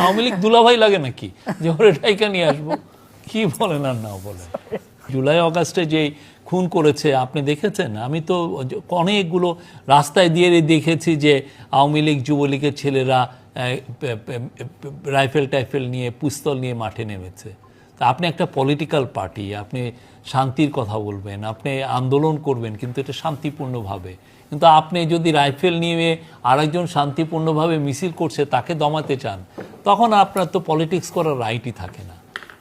আওয়ামী লীগ দুলাভাই লাগে নাকি? যে ওরে টাইকা নিয়ে আসব। কি বলেন আর না বলেন? জুলাই অগাস্টে যে খুন করেছে, আপনি দেখেছেন? আমি তো অনেকগুলো রাস্তায় দিয়ে দেখেছি যে আওয়ামী লীগ যুবলীগের ছেলেরা রাইফেল টাইফেল নিয়ে, পিস্তল নিয়ে মাঠে নেমেছে। তা আপনি একটা পলিটিক্যাল পার্টি আপনি শান্তির কথা বলবেন, আপনি আন্দোলন করবেন, কিন্তু এটা শান্তিপূর্ণভাবে। কিন্তু আপনি যদি রাইফেল নিয়ে আরেকজন শান্তিপূর্ণভাবে মিছিল করছে, তাকে দমাতে চান, তখন আপনার তো পলিটিক্স করার রাইটই থাকে না।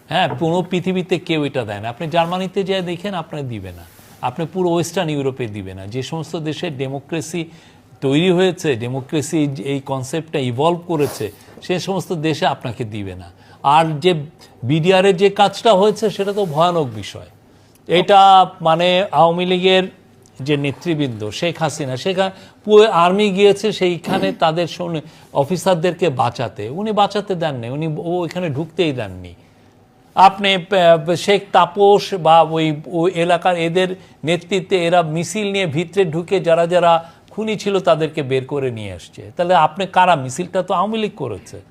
হ্যাঁ পুরো পৃথিবীতে কেউ এটা দেয় না। আপনি জার্মানিতে যা দেখেন, আপনার দিবে না। আপনি পুরো ওয়েস্টার্ন ইউরোপে দিবে না। যে সমস্ত দেশে ডেমোক্রেসি তৈরি হয়েছে ডেমোক্রেসি এই কনসেপ্টটা ইভলভ করেছে, সে সমস্ত দেশে আপনাকে দিবে না। আর যে বিডিআরের যে কাজটা হয়েছে, সেটা তো ভয়ানক বিষয়। এটা মানে আওয়ামী লীগের যে নেতৃবৃন্দ, শেখ হাসিনা সেখানে পুরো আর্মি গিয়েছে, সেইখানে তাদের সৈন্য- অফিসারদেরকে বাঁচাতে। উনি বাঁচাতে দেননি, উনি ও এখানে ঢুকতেই দেননি। আপনি শেখ তাপস বা ওই ওই এলাকার এদের নেতৃত্বে এরা মিছিল নিয়ে ভিতরে ঢুকে যারা যারা খুনি ছিল তাদেরকে বের করে নিয়ে আসছে। তাহলে আপনি কারা? মিছিলটা তো আওয়ামী লীগ করেছে।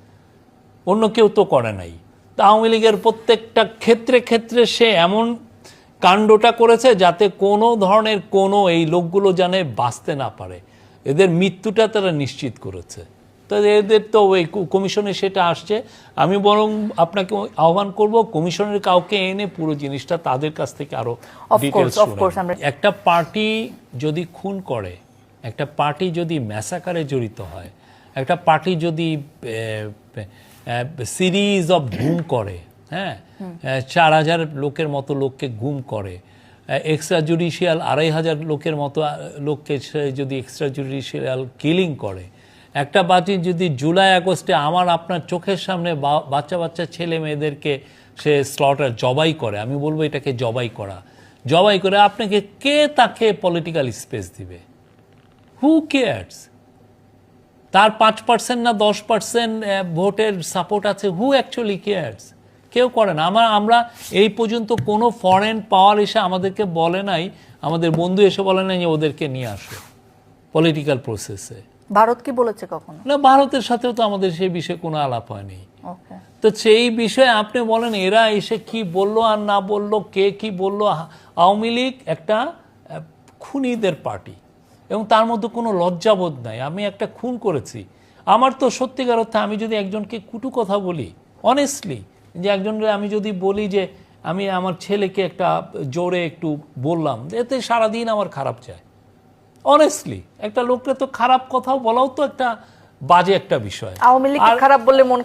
অন্য কেউ তো করে নাই। তা আওয়ামী লীগের প্রত্যেকটা ক্ষেত্রে ক্ষেত্রে সে এমন কাণ্ডটা করেছে যাতে কোনো ধরনের কোনো এই লোকগুলো জানে বাঁচতে না পারে। এদের মৃত্যুটা তারা নিশ্চিত করেছে। তো এদের তো ওই কমিশনে সেটা আসছে। আমি বরং আপনাকে আহ্বান করব কমিশনের কাউকে এনে পুরো জিনিসটা তাদের কাছ থেকে আরও ডিটেলস course, of course, আমরা- একটা পার্টি যদি খুন করে একটা পার্টি যদি ম্যাসাকারে জড়িত হয় একটা পার্টি যদি সিরিজ অফ ঘুম করে হ্যাঁ? চার হাজার লোকের মতো লোককে ঘুম করে এক্সট্রা জুডিশিয়াল আড়াই হাজার লোকের মতো লোককে সে যদি এক্সট্রা জুডিশিয়াল কিলিং করে একটা পার্টি যদি জুলাই আগস্টে আমার আপনার চোখের সামনে বা- বাচ্চা বাচ্চা ছেলে মেয়েদেরকে সে স্লটার জবাই করে আমি বলব এটাকে জবাই করা। জবাই করে আপনাকে কে তাকে পলিটিক্যাল স্পেস দিবে? হু কেয়ার্স তার পাঁচ পার্সেন্ট না দশ পার্সেন্ট ভোটের সাপোর্ট আছে হু অ্যাকচুয়ালি কেয়ার্স কেউ করে না। আমার আমরা এই পর্যন্ত কোনো ফরেন পাওয়ার এসে আমাদেরকে বলে নাই আমাদের বন্ধু এসে বলে নাই যে ওদেরকে নিয়ে আসো পলিটিক্যাল প্রসেসে ভারত কি বলেছে কখনো? না ভারতের সাথেও তো আমাদের সেই বিষয়ে কোনো আলাপ হয়নি। তো সেই বিষয়ে আপনি বলেন এরা এসে কি বলল আর না বলল কে কি বলল? আওয়ামী লীগ একটা খুনিদের পার্টি এবং তার মধ্যে কোনো লজ্জাবোধ নাই। আমি একটা খুন করেছি। আমার তো সত্যিকার অর্থে আমি যদি একজনকে কুটু কথা বলি অনেস্টলি যে একজনকে আমি যদি বলি যে আমি আমার ছেলেকে একটা জোরে একটু বললাম এতে সারাদিন আমার খারাপ যায়। অনেস্টলি একটা লোককে তো খারাপ কথাও বলাও তো একটা বাজে একটা বিষয়। আওয়ামী আর- খারাপ বললে মন